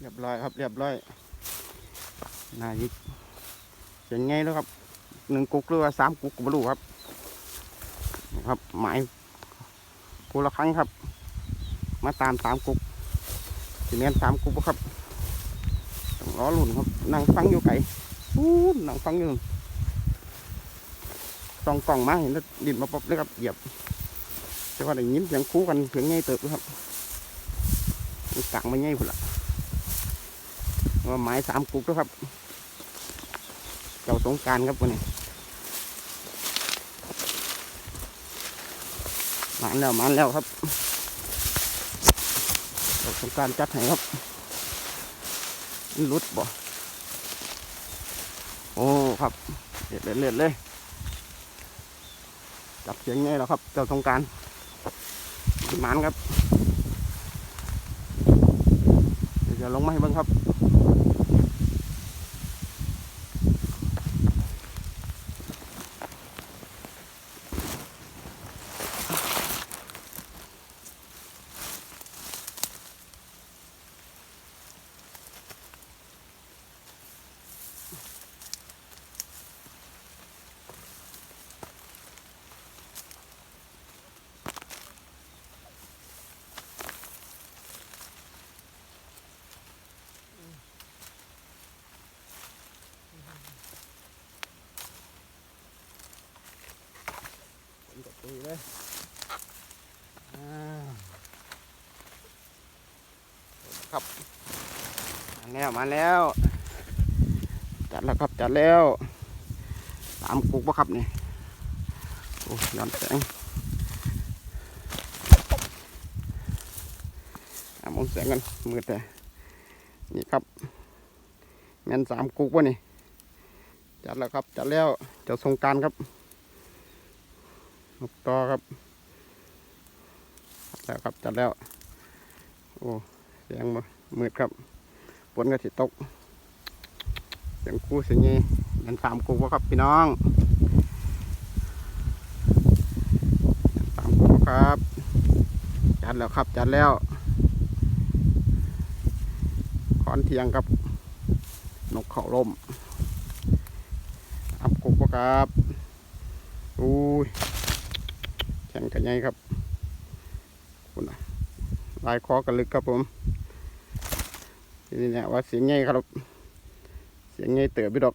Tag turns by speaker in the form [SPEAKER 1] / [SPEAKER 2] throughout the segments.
[SPEAKER 1] เรียบร้อยครับ เรียบร้อยนายกเสียงไงแล้วครับหนึ่งกุกหรือว่าสามกุกก็ไม่รู้ครับนะครับหมายผู้ละครั้งครับ มาตามสามกุกสิเนียนสามกุกบ่ครับต้องล้อลุ่นครับนั่งฟังอยู่ไกลอู้นั่งฟังอยู่ส่องกล่องมาเห็นแล้วดินมาป๊บเลยครับเหยียบแต่ว่าได้ยินเสียงคู่กันเสียงไงเติบอยู่ครับมันกังมาไงพุ่นละ ว่าไม้สามกุกแล้วครับ เจ้าสงการครับวันนี้มาแล้วมาแล้วครับเจ้าสงการจัดให้ครับลุดบ่โอ้ครับเด็ดเด็ดเด็ดเลยจับเสียงไงแล้วครับ เจ้าสงการมันครับ เดี๋ยวลงมาให้เบิ่งครับ ผมกดตีเลยอ่าครับ มาแล้วมาแล้ว จัดแล้วครับจัดแล้วสามกุกปะครับนี่โอ้ย้อนแสงอะมองแสงกันมืดแต่นี่ครับแม่นสามกุกวะนี่จัดแล้วครับจัดแล้วเจ้าสงกรารครับ นกต่อครับแล้วครับจัดแล้ว โอ้เสียงบ่มืดครับฝนก็สิตกเสียงคู่เสียงงี้ยันสามกูวะครับพี่น้องสามกูวะครับ จัดแล้วครับจัดแล้วขอนเทียงครับ นกเขาร่มอับกุกวะครับ อุ้ย ข่งกันไงครับคุณลายคอกันลึกครับผมนี้เนี่ยว่าเสียงไงครับ เสียงไงเต๋อพี่ดอก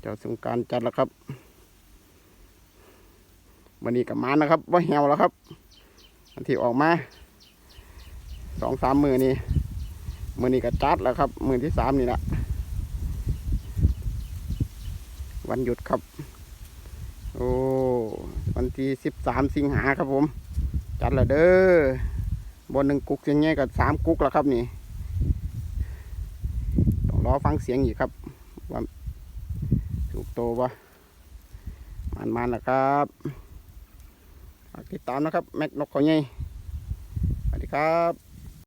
[SPEAKER 1] เจ้าสงการจัดแล้วครับวันนี้กับมานะครับว่าเหี่ยวแล้วครับอันที่ออกมาสองสามมือนี้มือนี้ก็จัดแล้วครับ มือที่สามนี่แหละวันหยุดครับ โอ้วันที่สิบสามสิงหาครับผม จัดล้วเด้อบนหนึ่งกุกเสียงไงกับสามกุกแล้วครับนี่ต้องรอฟังเสียงอีกครับว่าถูกโตปะมันมันแล้วครับติดตามนะครับ แม็กนกเขาใหญ่สวัสดีครับ